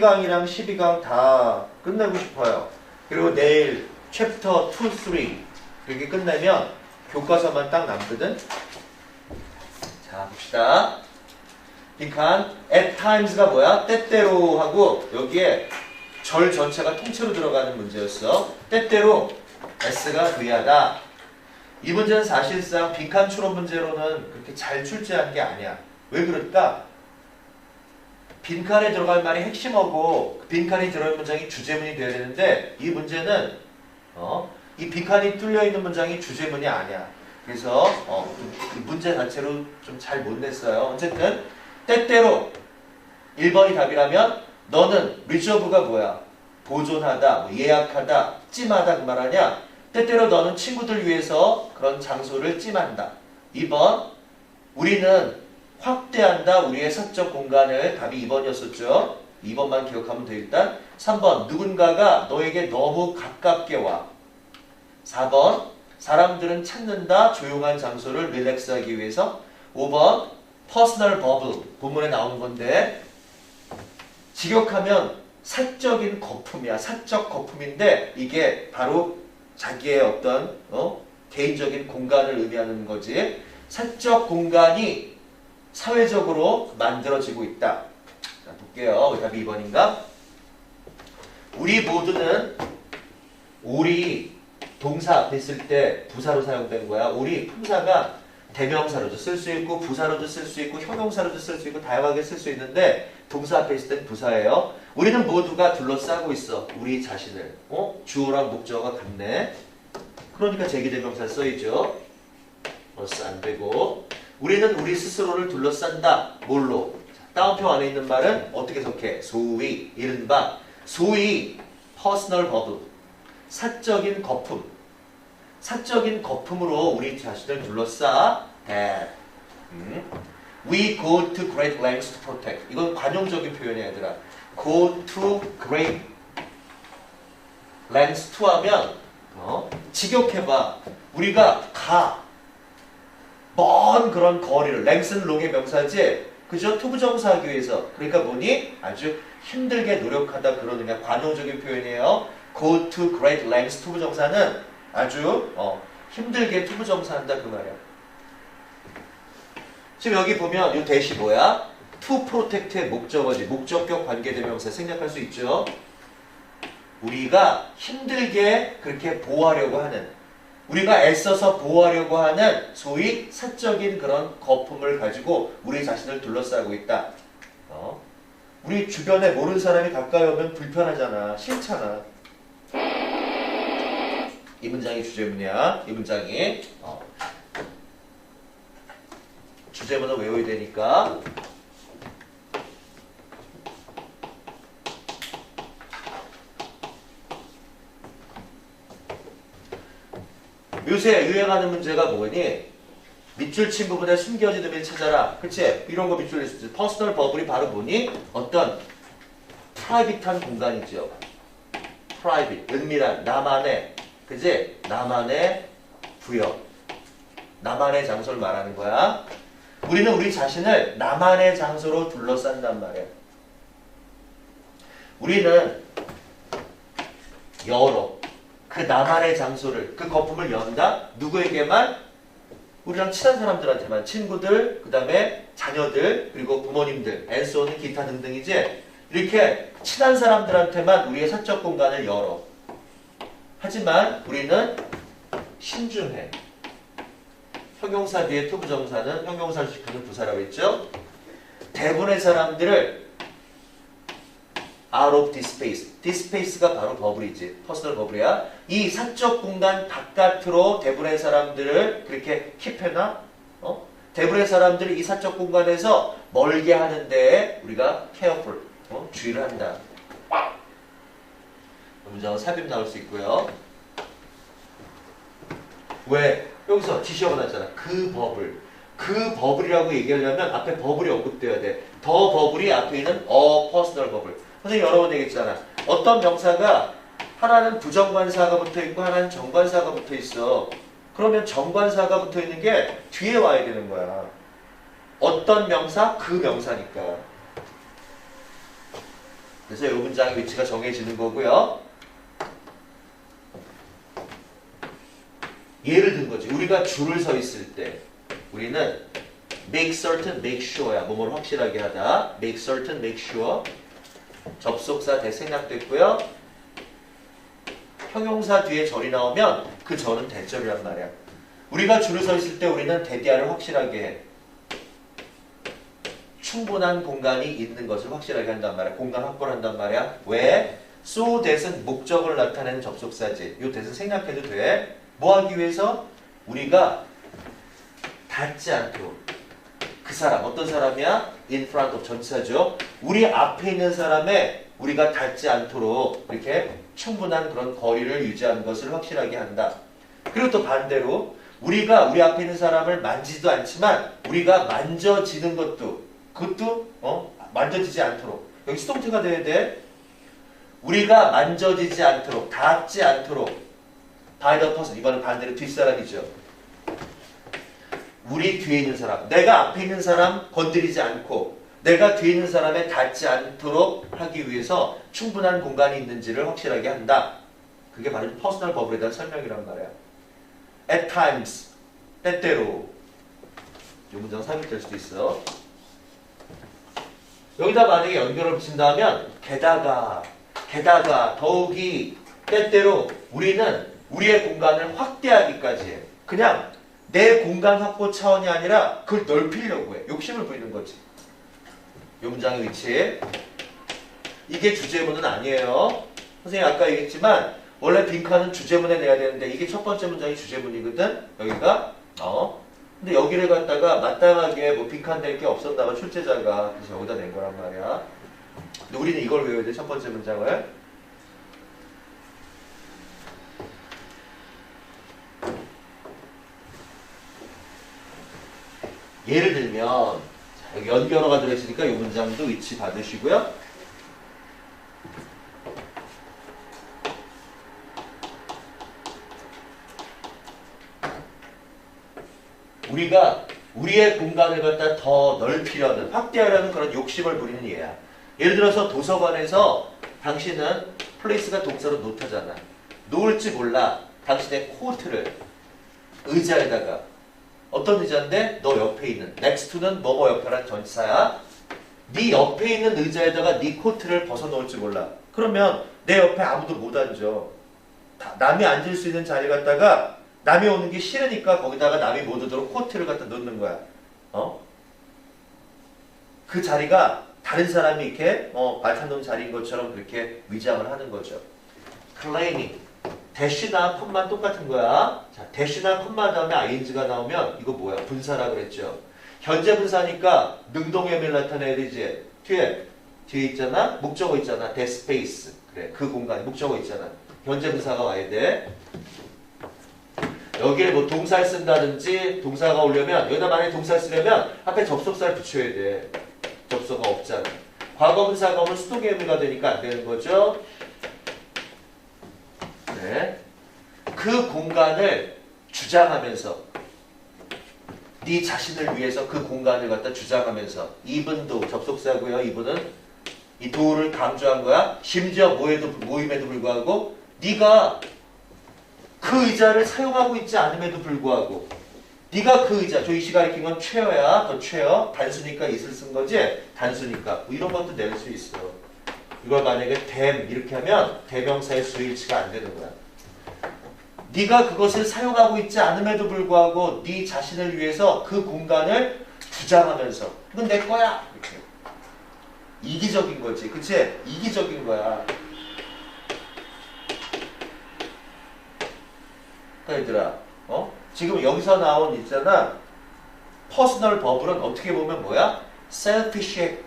11강이랑 12강 다 끝내고 싶어요. 그리고 내일 챕터 2, 3 이렇게 끝내면 교과서만 딱 남거든. 자, 봅시다. 빈칸 at times가 뭐야? 때때로 하고 여기에 절 전체가 통째로 들어가는 문제였어. 때때로 s가 부여하다. 이 문제는 사실상 빈칸 추론 문제로는 그렇게 잘 출제한 게 아니야. 왜 그럴까? 빈칸에 들어갈 말이 핵심어고 그 빈칸이 들어있는 문장이 주제문이 되어야 되는데 이 문제는 어, 이 빈칸이 뚫려 있는 문장이 주제문이 아니야. 그래서 어, 이 문제 자체로 좀 잘 못 냈어요. 어쨌든 때때로 1번이 답이라면 너는 리저브가 뭐야? 보존하다, 뭐 예약하다, 찜하다 그말 아니야? 때때로 너는 친구들 위해서 그런 장소를 찜한다. 2번 우리는 확대한다 우리의 사적 공간을 답이 2번이었었죠. 2번만 기억하면 돼 일단. 3번 누군가가 너에게 너무 가깝게 와. 4번 사람들은 찾는다 조용한 장소를 릴렉스하기 위해서. 5번 퍼스널 버블 본문에 나오는 건데 직역하면 사적인 거품이야. 사적 거품인데 이게 바로 자기의 어떤 어? 개인적인 공간을 의미하는 거지. 사적 공간이 사회적으로 만들어지고 있다. 자, 볼게요. 답이 2번인가? 우리 모두는 우리 동사 앞에 있을 때 부사로 사용된 거야. 우리 품사가 대명사로도 쓸 수 있고 부사로도 쓸 수 있고 형용사로도 쓸 수 있고 다양하게 쓸 수 있는데 동사 앞에 있을 땐 부사예요. 우리는 모두가 둘러싸고 있어. 우리 자신을. 어? 주어랑 목적어가 같네. 그러니까 제기대명사 써있죠. 벌써 안 되고 우리는 우리 스스로를 둘러싼다. 뭘로? 자, 다운표 안에 있는 말은 어떻게 속해? 소위 이른바 소위 퍼스널 버블 사적인 거품 사적인 거품으로 우리 자신을 둘러싸 that 음. We go to great lengths to protect 이건 관용적인 표현이야 얘들아 go to great lengths to 하면 어? 직역해봐 우리가 가 먼 그런 거리를 랭스는 롱의 명사지 그죠? 투부정사하기 위해서 그러니까 뭐니? 아주 힘들게 노력하다 그런 그냥 관용적인 표현이에요 go to great lengths 투부정사는 아주 어, 힘들게 투부정사한다 그 말이야 지금 여기 보면 이 대시 뭐야? to protect의 목적어지 목적격 관계대명사 생략할 수 있죠 우리가 힘들게 그렇게 보호하려고 하는 우리가 애써서 보호하려고 하는 소위 사적인 그런 거품을 가지고 우리 자신을 둘러싸고 있다. 어? 우리 주변에 모르는 사람이 가까이 오면 불편하잖아. 싫잖아. 이 문장이 주제문이야. 이 문장이. 어. 주제문을 외워야 되니까. 요새 유행하는 문제가 뭐니? 밑줄 친 부분에 숨겨진 의미를 찾아라. 그치? 이런 거 밑줄 냈지. 퍼스널 버블이 바로 뭐니? 어떤 프라이빗한 공간이죠. 프라이빗, 은밀한, 나만의, 그치? 나만의 구역. 나만의 장소를 말하는 거야. 우리는 우리 자신을 나만의 장소로 둘러싼단 말이야. 우리는 열어. 그 나만의 장소를 그 거품을 연다? 누구에게만? 우리랑 친한 사람들한테만. 친구들 그 다음에 자녀들 그리고 부모님들 앤소는 기타 등등이지 이렇게 친한 사람들한테만 우리의 사적 공간을 열어. 하지만 우리는 신중해. 형용사 뒤에 투부정사는 형용사를 시키는 부사라고 했죠? 대부분의 사람들을 out of this space. this space가 바로 버블이지. 퍼스널 버블이야. 이 사적 공간 바깥으로 대부분의 사람들을 그렇게 킵해놔? 어? 대부분의 사람들이 이 사적 공간에서 멀게 하는데 우리가 careful, 어? 주의를 한다. 문장은 삽입 나올 수 있고요. 왜? 여기서 지시어가 나왔잖아. 그 버블. 그 버블이라고 얘기하려면 앞에 버블이 언급돼야 돼. 더 버블이 앞에 있는 어 퍼스널 버블. 선생님 여러 번 얘기했잖아. 어떤 명사가 하나는 부정관사가 붙어 있고 하나는 정관사가 붙어 있어. 그러면 정관사가 붙어 있는 게 뒤에 와야 되는 거야. 어떤 명사? 그 명사니까. 그래서 이 문장의 위치가 정해지는 거고요. 예를 든 거지. 우리가 줄을 서 있을 때 우리는 make certain, make sure야. 뭐뭐를 확실하게 하다. make certain, make sure. 접속사 대 생략됐고요. 형용사 뒤에 절이 나오면 그 절은 대절이란 말이야. 우리가 줄을 서 있을 때 우리는 대디아를 확실하게 해. 충분한 공간이 있는 것을 확실하게 한단 말이야. 공간 확보를 한단 말이야. 왜? so that은 목적을 나타내는 접속사지. 이 that은 생략해도 돼. 뭐 하기 위해서? 우리가 닿지 않도록. 그 사람, 어떤 사람이야? in front of 전치사죠. 우리 앞에 있는 사람에 우리가 닿지 않도록 이렇게 충분한 그런 거리를 유지하는 것을 확실하게 한다. 그리고 또 반대로 우리가 우리 앞에 있는 사람을 만지도 않지만 우리가 만져지는 것도 그것도 어 만져지지 않도록 여기 수동태가 돼야 돼. 우리가 만져지지 않도록 닿지 않도록 by the person 이번엔 반대로 뒷사람이죠. 우리 뒤에 있는 사람, 내가 앞에 있는 사람 건드리지 않고 내가 뒤에 있는 사람에 닿지 않도록 하기 위해서 충분한 공간이 있는지를 확실하게 한다. 그게 바로 퍼스널 버블에 대한 설명이란 말이야. At times, 때때로. 이 문장 삽입될 수도 있어. 여기다 만약에 연결을 붙인다면 게다가 게다가 더욱이 때때로 우리는 우리의 공간을 확대하기까지 해. 그냥 내 공간 확보 차원이 아니라 그걸 넓히려고 해. 욕심을 부리는 거지. 이 문장의 위치. 이게 주제문은 아니에요. 선생님 아까 얘기했지만 원래 빈칸은 주제문에 내야 되는데 이게 첫 번째 문장이 주제문이거든. 여기가 어. 근데 여기를 갖다가 마땅하게 뭐 빈칸 될 게 없었나 봐 출제자가 그래서 여기다 낸 거란 말이야. 근데 우리는 이걸 외워야 돼 첫 번째 문장을. 예를 들면 자, 여기 연결어가 들어있으니까 이 문장도 위치 받으시고요. 우리가 우리의 공간을 갖다 더 넓히려는 확대하려는 그런 욕심을 부리는 예야. 예를 들어서 도서관에서 당신은 플레이스가 동사로 놓다잖아. 놓을지 몰라. 당신의 코트를 의자에다가 어떤 의자인데 너 옆에 있는 next to는 뭐뭐 옆에란 전치사야. 네 옆에 있는 의자에다가 네 코트를 벗어 놓을지 몰라. 그러면 내 옆에 아무도 못 앉아. 다- 남이 앉을 수 있는 자리 갖다가 남이 오는 게 싫으니까 거기다가 남이 못 오도록 코트를 갖다 놓는 거야. 어? 그 자리가 다른 사람이 이렇게 어, 발탄 놓은 자리인 것처럼 그렇게 위장을 하는 거죠. 클레이밍. 대시나 컴만 똑같은 거야. 자, 대시나 컴만 다음에 ing가 나오면 이거 뭐야? 분사라 그랬죠. 현재 분사니까 능동형을 나타내야 되지. 뒤에 뒤에 있잖아. 목적어 있잖아. that space. 그래. 그 공간 목적어 있잖아. 현재 분사가 와야 돼. 여기에 뭐 동사를 쓴다든지 동사가 오려면 여기다 만약에 동사를 쓰려면 앞에 접속사를 붙여야 돼. 접속어가 없잖아. 과거 분사가 오면 수동의 의미가 되니까 안 되는 거죠. 네. 그 공간을 주장하면서 네 자신을 위해서 그 공간을 갖다 주장하면서 이분도 접속사고요. 이분은 이 도를 강조한 거야. 심지어 모에도 모임에도 불구하고 네가 그 의자를 사용하고 있지 않음에도 불구하고 네가 그 의자, 저 이시 가리킨 건 최어야, 더 최어. 단수니까 있을 쓴 거지? 단수니까. 뭐 이런 것도 낼 수 있어. 이걸 만약에 댐 이렇게 하면 대명사의 수일치가 안 되는 거야. 네가 그것을 사용하고 있지 않음에도 불구하고 네 자신을 위해서 그 공간을 주장하면서 이건 내 거야. 이렇게. 이기적인 거지. 그치? 이기적인 거야. 그러니까 얘들아, 어? 지금 여기서 나온 있잖아. 퍼스널 버블은 어떻게 보면 뭐야? 셀피시,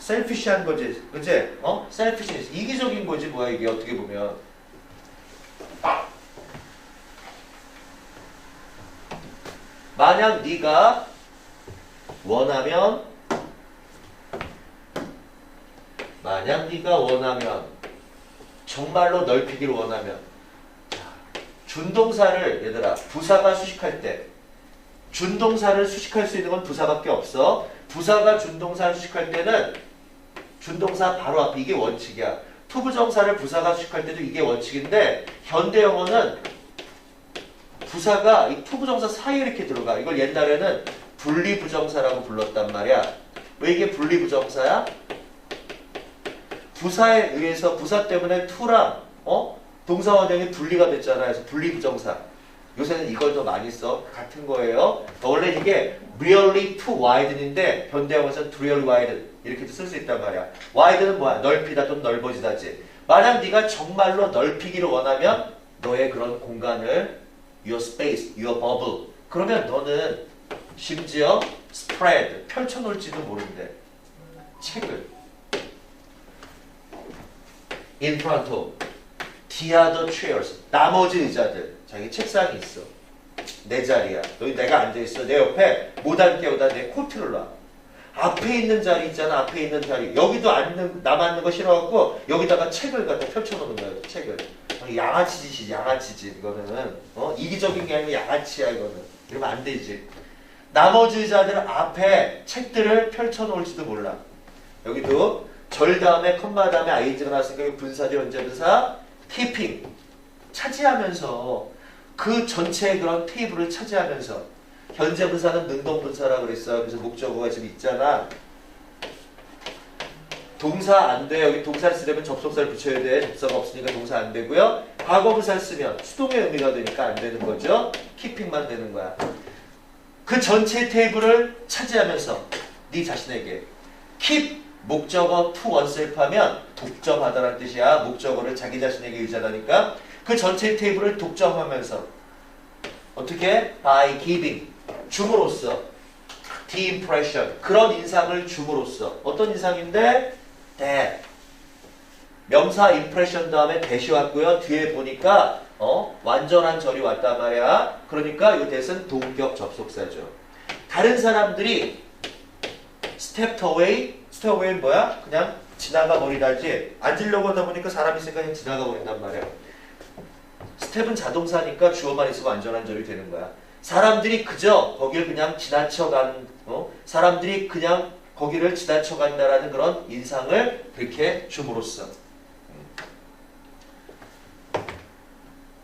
셀피시한 거지. 그치? 어? 셀피시. 이기적인 거지, 뭐야, 이게 어떻게 보면. 만약 네가 원하면 만약 네가 원하면 정말로 넓히기를 원하면 자, 준동사를 얘들아 부사가 수식할 때 준동사를 수식할 수 있는 건 부사밖에 없어 부사가 준동사를 수식할 때는 준동사 바로 앞에 이게 원칙이야. 투부정사를 부사가 수식할 때도 이게 원칙인데 현대 영어는 부사가 이 투부정사 사이에 이렇게 들어가. 이걸 옛날에는 분리부정사라고 불렀단 말이야. 왜 이게 분리부정사야? 부사에 의해서 부사 때문에 투랑 어 동사원형이 분리가 됐잖아. 그래서 분리부정사. 요새는 이걸 더 많이 써. 같은 거예요. 원래 이게 really to widen인데 현대영어에서는 really widen 이렇게도 쓸 수 있단 말이야. widen은 뭐야? 넓히다 또는 넓어지다지. 만약 네가 정말로 넓히기를 원하면 너의 그런 공간을 your space, your bubble 그러면 너는 심지어 spread 펼쳐놓을지도 모른대. 책을 in front of the other chairs 나머지 의자들 자기 책상이 있어 내 자리야 너희 내가 앉아있어 내 옆에 못 앉게 오다 내 코트를 놔 앞에 있는 자리 있잖아 앞에 있는 자리. 여기도 앉는 남 앉는 거 싫어갖고 여기다가 책을 갖다 펼쳐놓는 거야 책을. 어, 양아치 짓이지 양아치 짓 이거는 어? 이기적인 게 아니고 양아치야 이거는. 이러면 안 되지. 나머지 의자들 앞에 책들을 펼쳐놓을지도 몰라. 여기도 절 다음에 컴마 다음에 아이즈가 나왔으니까 분사죠 현재분사? keeping 차지하면서 그 전체의 그런 테이블을 차지하면서 현재 분사는 능동 분사라고 그랬어 그래서 목적어가 지금 있잖아 동사 안 돼. 여기 동사를 쓰려면 접속사를 붙여야 돼. 접사가 없으니까 동사 안 되고요. 과거 분사를 쓰면 수동의 의미가 되니까 안 되는 거죠. 키핑만 되는 거야. 그 전체 테이블을 차지하면서 네 자신에게 keep 목적어 to oneself 하면 독점하다라는 뜻이야. 목적어를 자기 자신에게 의존하니까 그 전체 테이블을 독점하면서 어떻게? by giving 줌으로써 impression 그런 인상을 줌으로써 어떤 인상인데? that 명사 impression 다음에 대시 왔고요. 뒤에 보니까 어 완전한 절이 왔단 말이야. 그러니까 이 that은 동격 접속사죠. 다른 사람들이 stepped away, step away는 뭐야? 그냥 지나가 버리다지. 앉으려고 하다 보니까 사람이 있으니까 지나가 버린단 말이야. 스텝은 자동사니까 주어만 있으면 안전한 절이 되는 거야. 사람들이 그저 거길 그냥 지나쳐간, 어? 사람들이 그냥 거기를 지나쳐간다라는 그런 인상을 그렇게 줌으로써.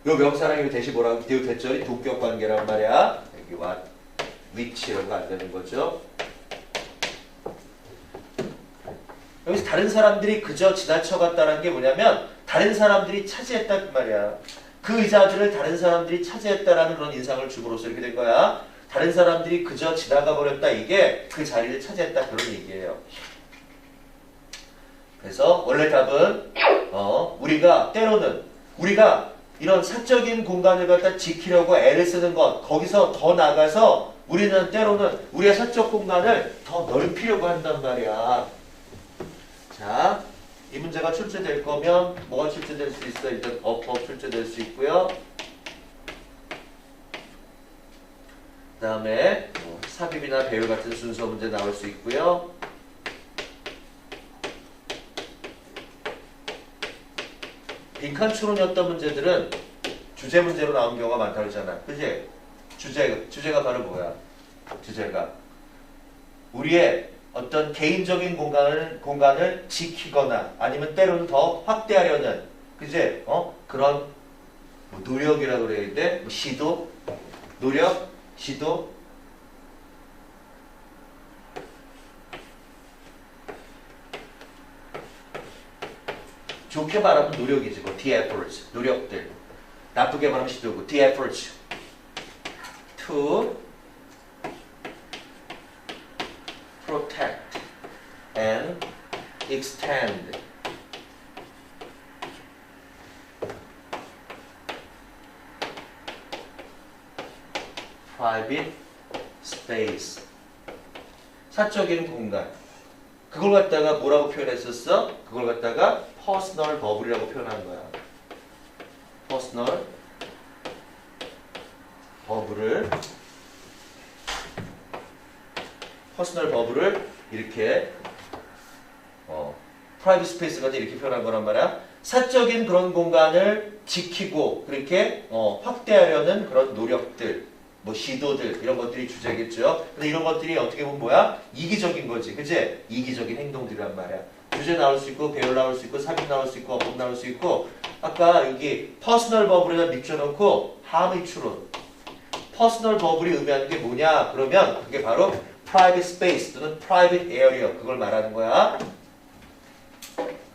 요 명사랑 요 대시 뭐라고 비디오 대절이 동격 관계란 말이야. 여기 와 위치 이런 거 안 되는 거죠. 여기서 다른 사람들이 그저 지나쳐갔다는 게 뭐냐면 다른 사람들이 차지했단 말이야. 그 의자들을 다른 사람들이 차지했다라는 그런 인상을 줌으로써 이렇게 된 거야. 다른 사람들이 그저 지나가 버렸다 이게 그 자리를 차지했다 그런 얘기예요. 그래서 원래 답은 어, 우리가 때로는 우리가 이런 사적인 공간을 갖다 지키려고 애를 쓰는 것 거기서 더 나가서 우리는 때로는 우리의 사적 공간을 더 넓히려고 한단 말이야. 자, 이 문제가 출제될 거면 뭐가 출제될 수 있어? 일단 어법 출제될 수 있고요. 그 다음에 뭐 삽입이나 배열 같은 순서 문제 나올 수 있고요. 빈칸 추론이었던 문제들은 주제 문제로 나온 경우가 많다고 그러잖아. 그지? 주제, 주제가 바로 뭐야? 주제가 우리의 어떤 개인적인 공간을 공간을 지키거나 아니면 때로는 더 확대하려는 그제 어? 그런 뭐 노력이라고 그래야 되는데 뭐 시도? 노력? 시도? 좋게 말하면 노력이지 뭐 the efforts 노력들. 나쁘게 말하면 시도고 the efforts. To protect and extend private space 사적인 공간 그걸 갖다가 뭐라고 표현했었어? 그걸 갖다가 personal bubble이라고 표현한 거야 personal bubble을 퍼스널 버블을 이렇게 어, 프라이빗 스페이스 같은 이렇게 표현한 거란 말이야. 사적인 그런 공간을 지키고 그렇게 어, 확대하려는 그런 노력들, 뭐 시도들 이런 것들이 주제겠죠. 근데 이런 것들이 어떻게 보면 뭐야? 이기적인 거지, 그지? 이기적인 행동들이란 말이야. 주제 나올 수 있고 배열 나올 수 있고 삽입 나올 수 있고 어법 나올 수 있고 아까 여기 퍼스널 버블에다 밑줄놓고 함의 추론 퍼스널 버블이 의미하는 게 뭐냐 그러면 그게 바로 private space 또는 private area 그걸 말하는 거야 Thank you.